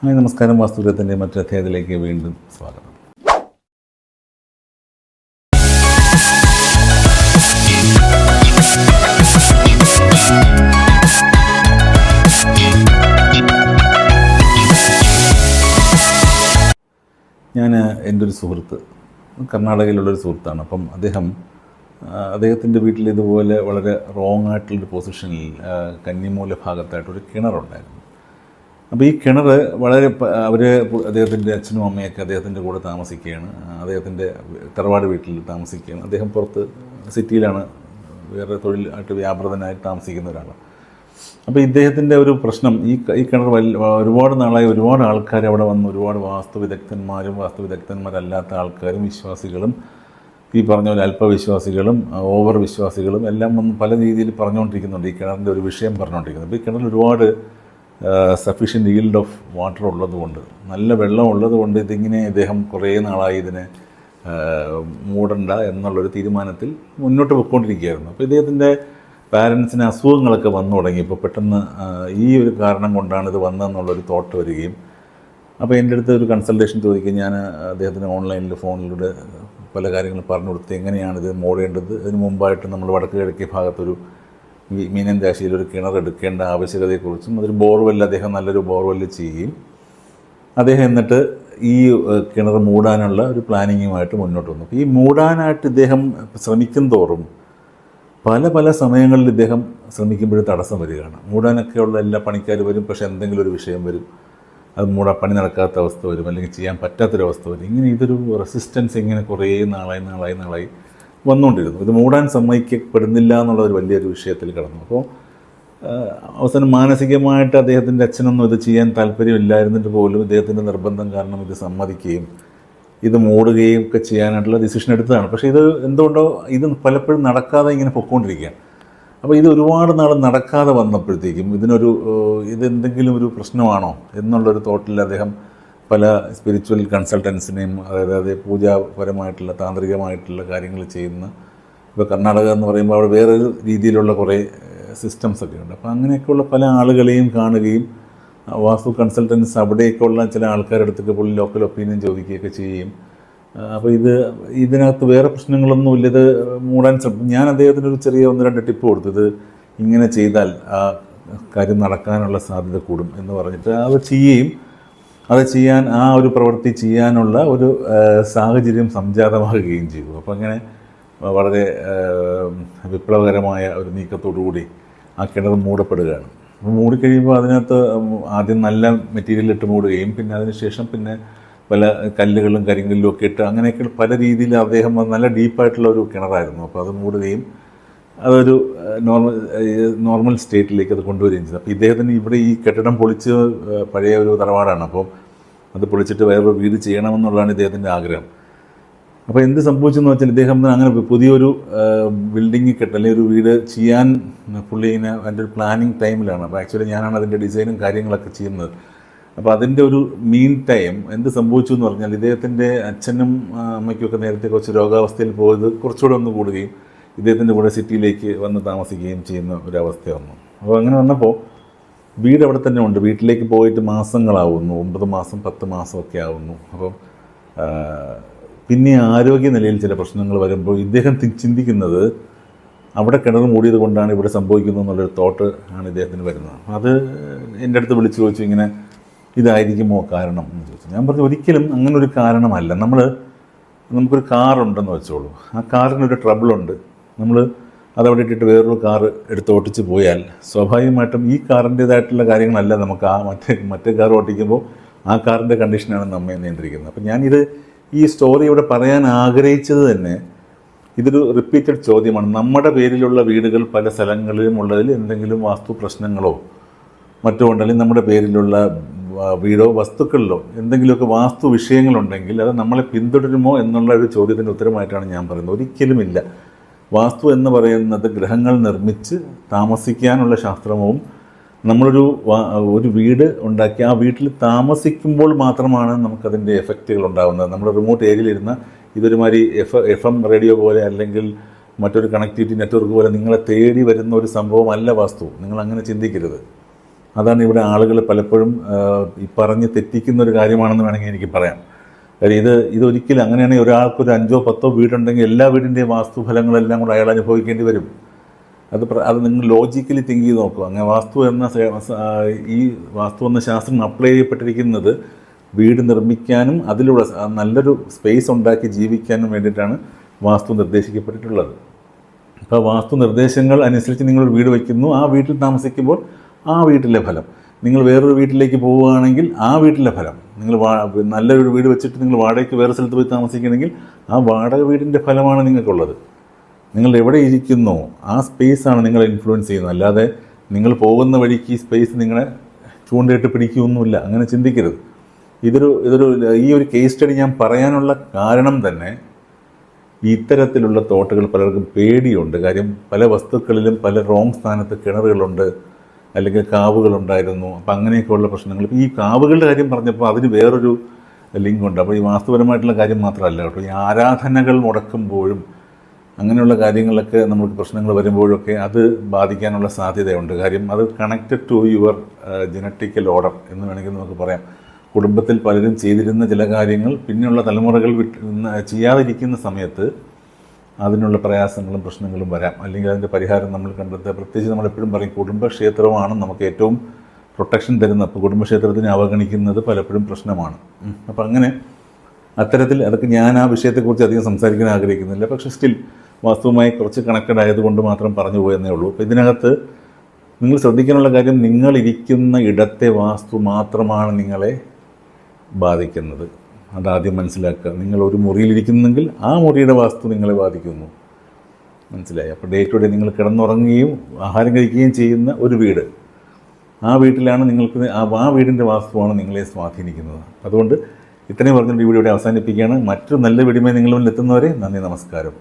Hi നമസ്കാരം. വാസ്തുരത്തിന്റെ മറ്റൊരു അധ്യായത്തിലേക്ക് വീണ്ടും സ്വാഗതം. ഞാൻ എന്റെ ഒരു സുഹൃത്ത് കർണാടകയിലുള്ളൊരു സുഹൃത്താണ്. അപ്പം അദ്ദേഹം അദ്ദേഹത്തിന്റെ വീട്ടിൽ ഇതുപോലെ വളരെ റോങ് ആയിട്ടുള്ളൊരു പൊസിഷനിൽ കന്നിമൂല ഭാഗത്തായിട്ടൊരു കിണറുണ്ടായിരുന്നു. അപ്പോൾ ഈ കിണർ വളരെ അവർ അദ്ദേഹത്തിന്റെ അച്ഛനും അമ്മയൊക്കെ അദ്ദേഹത്തിന്റെ കൂടെ താമസിക്കുകയാണ്. അദ്ദേഹത്തിന്റെ തറവാട് വീട്ടിൽ താമസിക്കുകയാണ്. അദ്ദേഹം പുറത്ത് സിറ്റിയിലാണ് വേറെ തൊഴിലായിട്ട് വ്യാപൃതനായിട്ട് താമസിക്കുന്ന ഒരാളാണ്. അപ്പോൾ ഇദ്ദേഹത്തിന്റെ ഒരു പ്രശ്നം ഈ ഈ കിണർ വലിയ ഒരുപാട് നാളായി ഒരുപാട് ആൾക്കാർ അവിടെ വന്ന് ഒരുപാട് വാസ്തു വിദഗ്ധന്മാരും വാസ്തു വിദഗ്ധന്മാരല്ലാത്ത ആൾക്കാരും വിശ്വാസികളും ഈ പറഞ്ഞ പോലെ അല്പവിശ്വാസികളും ഓവർ വിശ്വാസികളും എല്ലാം വന്ന് പല രീതിയിൽ പറഞ്ഞുകൊണ്ടിരിക്കുന്നുണ്ട്. ഈ കിണറിന്റെ ഒരു വിഷയം പറഞ്ഞുകൊണ്ടിരിക്കുന്നത് അപ്പോൾ ഈ കിണറിൽ ഒരുപാട് സഫീഷ്യന്റ് ഈൽഡ് ഓഫ് വാട്ടർ ഉള്ളതുകൊണ്ട് നല്ല വെള്ളം ഉള്ളതുകൊണ്ട് ഇതിങ്ങനെ ഇദ്ദേഹം കുറേ നാളായി ഇതിനെ മൂടണ്ട എന്നുള്ളൊരു തീരുമാനത്തിൽ മുന്നോട്ട് പോയിക്കൊണ്ടിരിക്കുകയായിരുന്നു. അപ്പോൾ ഇദ്ദേഹത്തിന്റെ പാരൻസിന് അസുഖങ്ങളൊക്കെ വന്നു തുടങ്ങി. ഇപ്പോൾ പെട്ടെന്ന് ഈ ഒരു കാരണം കൊണ്ടാണ് ഇത് വന്നതെന്നുള്ളൊരു തോട്ട് വരികയും അപ്പോൾ എന്റെ അടുത്ത് ഒരു കൺസൾട്ടേഷൻ ചോദിക്കുക ഞാൻ അദ്ദേഹത്തിന് ഓൺലൈനിൽ ഫോണിലൂടെ പല കാര്യങ്ങളും പറഞ്ഞു കൊടുത്ത് എങ്ങനെയാണിത് മൂടേണ്ടത്? അതിന് മുമ്പായിട്ട് നമ്മൾ വടക്ക് കിഴക്കേ ഭാഗത്തൊരു മീനൻ രാശിയിൽ ഒരു കിണർ എടുക്കേണ്ട ആവശ്യകതയെക്കുറിച്ചും അതൊരു ബോർവെൽ അദ്ദേഹം നല്ലൊരു ബോർവെൽ ചെയ്യുകയും അദ്ദേഹം എന്നിട്ട് ഈ കിണർ മൂടാനുള്ള ഒരു പ്ലാനിങ്ങുമായിട്ട് മുന്നോട്ട് വന്നു. ഈ മൂടാനായിട്ട് ഇദ്ദേഹം ശ്രമിക്കും തോറും പല പല സമയങ്ങളിൽ ഇദ്ദേഹം ശ്രമിക്കുമ്പോഴും തടസ്സം വരികയാണ്. മൂടാനൊക്കെയുള്ള എല്ലാ പണിക്കാർ വരും പക്ഷേ എന്തെങ്കിലും ഒരു വിഷയം വരും. അത് മൂടാ പണി നടക്കാത്ത അവസ്ഥ വരും അല്ലെങ്കിൽ ചെയ്യാൻ പറ്റാത്തൊരവസ്ഥ വരും. ഇങ്ങനെ ഇതൊരു റെസിസ്റ്റൻസ് ഇങ്ങനെ കുറേ നാളായി നാളായി നാളായി വന്നുകൊണ്ടിരുന്നു. ഇത് മൂടാൻ സമ്മതിക്കപ്പെടുന്നില്ല എന്നുള്ള ഒരു വലിയൊരു വിഷയത്തിൽ കിടന്നു. അപ്പോൾ അവസാനം മാനസികമായിട്ട് അദ്ദേഹത്തിന്റെ അച്ഛനൊന്നും ഇത് ചെയ്യാൻ താല്പര്യമില്ലായിരുന്നിട്ട് പോലും ഇദ്ദേഹത്തിന്റെ നിർബന്ധം കാരണം ഇത് സമ്മതിക്കുകയും ഇത് മൂടുകയും ഒക്കെ ചെയ്യാനായിട്ടുള്ള ഡിസിഷൻ എടുത്തതാണ്. പക്ഷേ ഇത് എന്തുകൊണ്ടോ ഇത് പലപ്പോഴും നടക്കാതെ ഇങ്ങനെ പൊയ്ക്കൊണ്ടിരിക്കുകയാണ് അപ്പോൾ ഇത് ഒരുപാട് നാൾ നടക്കാതെ വന്നപ്പോഴത്തേക്കും ഇതിനൊരു ഇതെന്തെങ്കിലും ഒരു പ്രശ്നമാണോ എന്നുള്ളൊരു തോട്ടിൽ അദ്ദേഹം പല സ്പിരിച്വൽ കൺസൾട്ടൻസിനെയും അതായത് അതേ പൂജാപരമായിട്ടുള്ള താന്ത്രികമായിട്ടുള്ള കാര്യങ്ങൾ ചെയ്യുന്ന ഇപ്പോൾ കർണാടക എന്ന് പറയുമ്പോൾ അവിടെ വേറൊരു രീതിയിലുള്ള കുറേ സിസ്റ്റംസ് ഒക്കെ ഉണ്ട്. അപ്പോൾ അങ്ങനെയൊക്കെയുള്ള പല ആളുകളെയും കാണുകയും വാസ്തു കൺസൾട്ടൻസ് അവിടെയൊക്കെയുള്ള ചില ആൾക്കാരുടെ അടുത്തൊക്കെ പുള്ളി ലോക്കൽ ഒപ്പീനിയൻ ചോദിക്കുകയൊക്കെ ചെയ്യുകയും അപ്പോൾ ഇത് ഇതിനകത്ത് വേറെ പ്രശ്നങ്ങളൊന്നുമില്ല ഇത് മൂടാൻ ശ്രമിക്കും ഞാൻ അദ്ദേഹത്തിന് ഒരു ചെറിയ ഒന്ന് രണ്ട് ടിപ്പ് കൊടുത്തു. ഇത് ഇങ്ങനെ ചെയ്താൽ ആ കാര്യം നടക്കാനുള്ള സാധ്യത കൂടും എന്ന് പറഞ്ഞിട്ട് അത് ചെയ്യുകയും അത് ചെയ്യാൻ ആ ഒരു പ്രവൃത്തി ചെയ്യാനുള്ള ഒരു സാഹചര്യം സംജാതമാകുകയും ചെയ്തു. അപ്പോൾ അങ്ങനെ വളരെ വിപ്ലവകരമായ ഒരു നീക്കത്തോടു കൂടി ആ കിണർ മൂടപ്പെടുകയാണ്. അപ്പോൾ മൂടിക്കഴിയുമ്പോൾ അതിനകത്ത് ആദ്യം നല്ല മെറ്റീരിയൽ ഇട്ട് മൂടുകയും പിന്നെ അതിനുശേഷം പിന്നെ പല കല്ലുകളും കരിങ്കല്ലും ഒക്കെ ഇട്ട് അങ്ങനെയൊക്കെ പല രീതിയിൽ അദ്ദേഹം നല്ല ഡീപ്പായിട്ടുള്ള ഒരു കിണറായിരുന്നു. അപ്പോൾ അത് മൂടുകയും അതൊരു നോർമൽ നോർമൽ സ്റ്റേറ്റിലേക്ക് അത് കൊണ്ടുവരികയും ചെയ്തു. അപ്പോൾ ഇദ്ദേഹത്തിന് ഇവിടെ ഈ കെട്ടിടം പൊളിച്ച് പഴയ ഒരു തറവാടാണ്. അപ്പോൾ അത് പൊളിച്ചിട്ട് വേറൊരു വീട് ചെയ്യണമെന്നുള്ളതാണ് ഇദ്ദേഹത്തിന്റെ ആഗ്രഹം. അപ്പോൾ എന്ത് സംഭവിച്ചെന്ന് വെച്ചാൽ ഇദ്ദേഹം അങ്ങനെ പുതിയൊരു ബിൽഡിംഗ് കെട്ട അല്ലെങ്കിൽ ഒരു വീട് ചെയ്യാൻ പുള്ളി ഇങ്ങനെ അതിന്റെ ഒരു പ്ലാനിങ് ടൈമിലാണ് അപ്പോൾ ആക്ച്വലി ഞാനാണ് അതിന്റെ ഡിസൈനും കാര്യങ്ങളൊക്കെ ചെയ്യുന്നത്. അപ്പോൾ അതിന്റെ ഒരു മീൻ ടൈം എന്ത് സംഭവിച്ചു എന്ന് പറഞ്ഞാൽ ഇദ്ദേഹത്തിന്റെ അച്ഛനും അമ്മയ്ക്കും ഒക്കെ നേരത്തെ കുറച്ച് രോഗാവസ്ഥയിൽ പോയത് കുറച്ചുകൂടെ ഒന്ന് കൂടുകയും ഇദ്ദേഹത്തിന്റെ കൂടെ സിറ്റിയിലേക്ക് വന്ന് താമസിക്കുകയും ചെയ്യുന്ന ഒരവസ്ഥ വന്നു അപ്പോൾ അങ്ങനെ വന്നപ്പോൾ വീട് അവിടെ തന്നെ ഉണ്ട്. വീട്ടിലേക്ക് പോയിട്ട് മാസങ്ങളാവുന്നു. ഒമ്പത് മാസം പത്ത് മാസമൊക്കെ ആവുന്നു. അപ്പം പിന്നെ ആരോഗ്യ നിലയിൽ ചില പ്രശ്നങ്ങൾ വരുമ്പോൾ ഇദ്ദേഹം ചിന്തിക്കുന്നത് അവിടെ കിണർ മൂടിയത് കൊണ്ടാണ് ഇവിടെ സംഭവിക്കുന്നത് എന്നുള്ളൊരു തോട്ട് ആണ് ഇദ്ദേഹത്തിന് വരുന്നത്. അത് എന്റെ അടുത്ത് വിളിച്ചു ചോദിച്ചു ഇങ്ങനെ ഇതായിരിക്കുമോ കാരണം? എന്ന് ചോദിച്ചു. ഞാൻ പറഞ്ഞു ഒരിക്കലും അങ്ങനെ ഒരു കാരണമല്ല. നമ്മൾ നമുക്കൊരു കാറുണ്ടെന്ന് വെച്ചോളൂ. ആ കാറിനൊരു ട്രബിളുണ്ട് നമ്മൾ അതവിടെ ഇട്ടിട്ട് വേറൊരു കാറ് എടുത്ത് ഓട്ടിച്ച് പോയാൽ സ്വാഭാവികമായിട്ടും ഈ കാറിന്റേതായിട്ടുള്ള കാര്യങ്ങളല്ല നമുക്ക് ആ മറ്റേ മറ്റേ കാർ ഓട്ടിക്കുമ്പോൾ ആ കാറിന്റെ കണ്ടീഷനാണ് നമ്മെ നിയന്ത്രിക്കുന്നത്. അപ്പം ഞാനിത് ഈ സ്റ്റോറി ഇവിടെ പറയാൻ ആഗ്രഹിച്ചത് തന്നെ ഇതൊരു റിപ്പീറ്റഡ് ചോദ്യമാണ്. നമ്മുടെ പേരിലുള്ള വീടുകൾ പല സ്ഥലങ്ങളിലും ഉള്ളതിൽ എന്തെങ്കിലും വാസ്തു പ്രശ്നങ്ങളോ മറ്റോ ഉണ്ടെങ്കിൽ നമ്മുടെ പേരിലുള്ള വീടോ വസ്തുക്കളിലോ എന്തെങ്കിലുമൊക്കെ വാസ്തു വിഷയങ്ങളുണ്ടെങ്കിൽ അത് നമ്മളെ പിന്തുടരുമോ എന്നുള്ള ഒരു ചോദ്യത്തിന്റെ ഉത്തരമായിട്ടാണ് ഞാൻ പറയുന്നത്. ഒരിക്കലുമില്ല. വാസ്തു എന്ന് പറയുന്നത് ഗ്രഹങ്ങൾ നിർമ്മിച്ച് താമസിക്കാനുള്ള ശാസ്ത്രവും നമ്മളൊരു ഒരു വീട് ഉണ്ടാക്കി ആ വീട്ടിൽ താമസിക്കുമ്പോൾ മാത്രമാണ് നമുക്കതിന്റെ എഫക്റ്റുകൾ ഉണ്ടാകുന്നത്. നമ്മൾ റിമോട്ട് ഏരിയയിലിരുന്ന ഇതൊരുമാതിരി എഫ് എഫ് എം റേഡിയോ പോലെ അല്ലെങ്കിൽ മറ്റൊരു കണക്ടിവിറ്റി നെറ്റ്വർക്ക് പോലെ നിങ്ങളെ തേടി വരുന്ന ഒരു സംഭവമല്ല വാസ്തു. നിങ്ങൾ അങ്ങനെ ചിന്തിക്കരുത്. അതാണ് ഇവിടെ ആളുകൾ പലപ്പോഴും ഈ പറഞ്ഞ് തെറ്റിക്കുന്ന ഒരു കാര്യമാണെന്ന് വേണമെങ്കിൽ എനിക്ക് പറയാം. കാര്യം ഇത് ഇതൊരിക്കലും അങ്ങനെയാണെങ്കിൽ ഒരാൾക്ക് ഒരു അഞ്ചോ പത്തോ വീടുണ്ടെങ്കിൽ എല്ലാ വീടിന്റെയും വാസ്തുഫലങ്ങളെല്ലാം കൂടെ അയാൾ അനുഭവിക്കേണ്ടി വരും. അത് അത് നിങ്ങൾ ലോജിക്കലി തിങ്ക് ചെയ്ത് നോക്കുക. അങ്ങനെ വാസ്തു എന്ന ഈ വാസ്തു എന്ന ശാസ്ത്രം അപ്ലൈ ചെയ്യപ്പെട്ടിരിക്കുന്നത് വീട് നിർമ്മിക്കാനും അതിലൂടെ നല്ലൊരു സ്പേസ് ഉണ്ടാക്കി ജീവിക്കാനും വേണ്ടിയിട്ടാണ് വാസ്തു നിർദ്ദേശിക്കപ്പെട്ടിട്ടുള്ളത്. അപ്പോൾ വാസ്തു നിർദ്ദേശങ്ങൾ അനുസരിച്ച് നിങ്ങൾ വീട് വയ്ക്കുന്നു. ആ വീട്ടിൽ താമസിക്കുമ്പോൾ ആ വീട്ടിലെ ഫലം. നിങ്ങൾ വേറൊരു വീട്ടിലേക്ക് പോവുകയാണെങ്കിൽ ആ വീട്ടിലെ ഫലം. നിങ്ങൾ നല്ലൊരു വീട് വെച്ചിട്ട് നിങ്ങൾ വാടകയ്ക്ക് വേറെ സ്ഥലത്ത് പോയി താമസിക്കണമെങ്കിൽ ആ വാടക വീടിന്റെ ഫലമാണ് നിങ്ങൾക്കുള്ളത്. നിങ്ങൾ എവിടെ ഇരിക്കുന്നു ആ സ്പേസാണ് നിങ്ങളെ ഇൻഫ്ലുവൻസ് ചെയ്യുന്നത്. അല്ലാതെ നിങ്ങൾ പോകുന്ന വഴിക്ക് ഈ സ്പേസ് നിങ്ങളെ ചൂണ്ടയിട്ട് പിടിക്കുകയൊന്നുമില്ല. അങ്ങനെ ചിന്തിക്കരുത്. ഇതൊരു ഇതൊരു ഈ ഒരു കേസ് സ്റ്റഡി ഞാൻ പറയാനുള്ള കാരണം തന്നെ ഇത്തരത്തിലുള്ള തോട്ടുകൾ പലർക്കും പേടിയുണ്ട്. കാര്യം പല വസ്തുക്കളിലും പല റോങ് സ്ഥാനത്ത് കിണറുകളുണ്ട്. അല്ലെങ്കിൽ കാവുകളുണ്ടായിരുന്നു അപ്പം അങ്ങനെയൊക്കെയുള്ള പ്രശ്നങ്ങൾ. ഇപ്പം ഈ കാവുകളുടെ കാര്യം പറഞ്ഞപ്പോൾ അതിന് വേറൊരു ലിങ്ക് ഉണ്ട്. അപ്പോൾ ഈ വാസ്തുപരമായിട്ടുള്ള കാര്യം മാത്രമല്ല കേട്ടോ. ഈ ആരാധനകൾ മുടക്കുമ്പോഴും അങ്ങനെയുള്ള കാര്യങ്ങളൊക്കെ നമുക്ക് പ്രശ്നങ്ങൾ വരുമ്പോഴൊക്കെ അത് ബാധിക്കാനുള്ള സാധ്യതയുണ്ട്. കാര്യം അത് connected to your genetical order എന്ന് വേണമെങ്കിൽ നമുക്ക് പറയാം. കുടുംബത്തിൽ പലരും ചെയ്തിരുന്ന ചില കാര്യങ്ങൾ പിന്നെയുള്ള തലമുറകൾ വിട്ട് ചെയ്യാതിരിക്കുന്ന സമയത്ത് അതിനുള്ള പ്രയാസങ്ങളും പ്രശ്നങ്ങളും വരാം. അല്ലെങ്കിൽ അതിന്റെ പരിഹാരം നമ്മൾ കണ്ടെത്തുക. പ്രത്യേകിച്ച് നമ്മൾ എപ്പോഴും പറയും കുടുംബക്ഷേത്രമാണ് നമുക്ക് ഏറ്റവും പ്രൊട്ടക്ഷൻ തരുന്നത് അപ്പോൾ കുടുംബക്ഷേത്രത്തിനെ അവഗണിക്കുന്നത് പലപ്പോഴും പ്രശ്നമാണ്. അപ്പോൾ അങ്ങനെ അത്തരത്തിൽ അതൊക്കെ ഞാൻ ആ വിഷയത്തെക്കുറിച്ച് അധികം സംസാരിക്കാൻ ആഗ്രഹിക്കുന്നില്ല. പക്ഷേ സ്റ്റിൽ വാസ്തുവുമായി കുറച്ച് കണക്റ്റഡ് ആയതുകൊണ്ട് മാത്രം പറഞ്ഞു പോയെന്നേ ഉള്ളൂ. അപ്പോൾ ഇതിനകത്ത് നിങ്ങൾ ശ്രദ്ധിക്കാനുള്ള കാര്യം നിങ്ങളിരിക്കുന്ന ഇടത്തെ വാസ്തു മാത്രമാണ് നിങ്ങളെ ബാധിക്കുന്നത്. അതാദ്യം മനസ്സിലാക്കുക. നിങ്ങൾ ഒരു മുറിയിലിരിക്കുന്നെങ്കിൽ ആ മുറിയുടെ വാസ്തു നിങ്ങളെ ബാധിക്കുന്നു. മനസ്സിലായി? അപ്പോൾ ഡേ ടു ഡേ നിങ്ങൾ കിടന്നുറങ്ങുകയും ആഹാരം കഴിക്കുകയും ചെയ്യുന്ന ഒരു വീട്. ആ വീട്ടിലാണ് നിങ്ങൾക്ക് ആ വീടിന്റെ വാസ്തുവാണ് നിങ്ങളെ സ്വാധീനിക്കുന്നത്. അതുകൊണ്ട് ഇത്രയും പറഞ്ഞിട്ട് ഈ വീഡിയോ അവസാനിപ്പിക്കുകയാണ്. മറ്റൊരു നല്ല വീഡിയോ നിങ്ങളിൽ എത്തുന്നവരെ നന്ദി നമസ്കാരം.